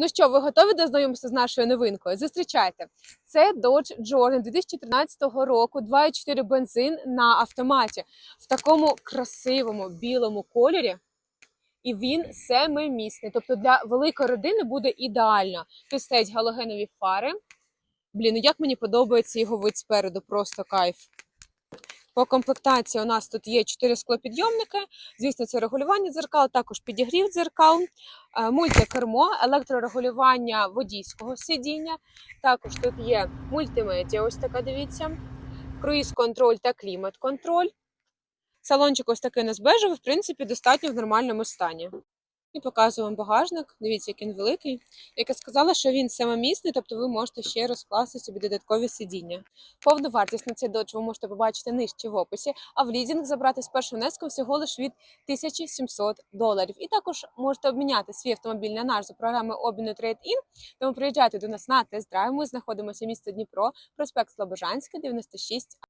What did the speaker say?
Ну що, ви готові до знайомитися з нашою новинкою? Зустрічайте! Це Dodge Journey 2013 року, 2,4 бензин на автоматі в такому красивому білому кольорі. І він семимісний. Тобто для великої родини буде ідеально. Тут стоять галогенові фари. Блін, ну як мені подобається його вид спереду, просто кайф. По комплектації у нас тут є 4 склопідйомники. Звісно, це регулювання дзеркал, також підігрів дзеркал, е, мультикермо, електрорегулювання водійського сидіння. Також тут є мультимедіа, ось така, дивіться, круїз-контроль та клімат-контроль. Салончик ось такий у нас бежевий, в принципі, достатньо в нормальному стані. І показую вам багажник. Дивіться, який він великий. Як я сказала, що він самомісний, тобто ви можете ще розкласти собі додаткові сидіння. Повну вартість на цей додж ви можете побачити нижче в описі, а в лізінг забрати з першого внеску всього лиш від 1700 доларів. І також можете обміняти свій автомобіль на наш за програмою обміну Trade-In. Тому приїжджайте до нас на тест-драйв. Ми знаходимося місто Дніпро, проспект Слобожанський, 96